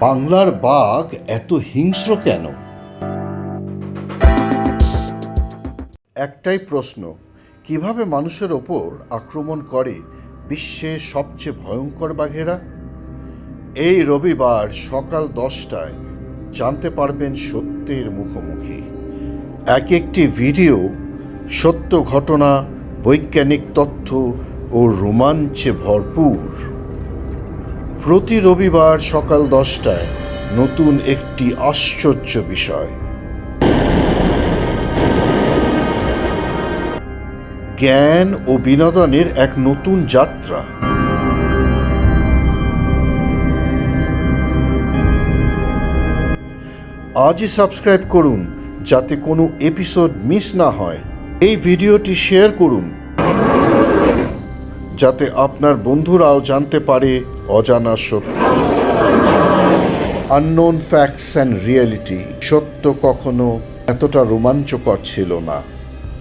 বাংলার বাঘ এত হিংস্র কেন? একটাই প্রশ্ন, কীভাবে মানুষের ওপর আক্রমণ করে বিশ্বের সবচেয়ে ভয়ঙ্কর বাঘেরা? এই রবিবার সকাল দশটায় জানতে পারবেন সত্যের মুখোমুখি। এক একটি ভিডিও, সত্য ঘটনা, বৈজ্ঞানিক তথ্য ও রোমাঞ্চে ভরপুর। প্রতি রবিবার সকাল দশটায় নতুন একটি আশ্চর্য বিষয়। জ্ঞান ও বিনোদনের এক নতুন যাত্রা। আজই সাবস্ক্রাইব করুন যাতে কোনো এপিসোড মিস না হয়। এই ভিডিওটি শেয়ার করুন যাতে আপনার বন্ধুরাও জানতে পারে অজানা সত্য। আননোন ফ্যাক্টস অ্যান্ড রিয়েলিটি সত্য কখনো এতটা রোমাঞ্চকর ছিল না।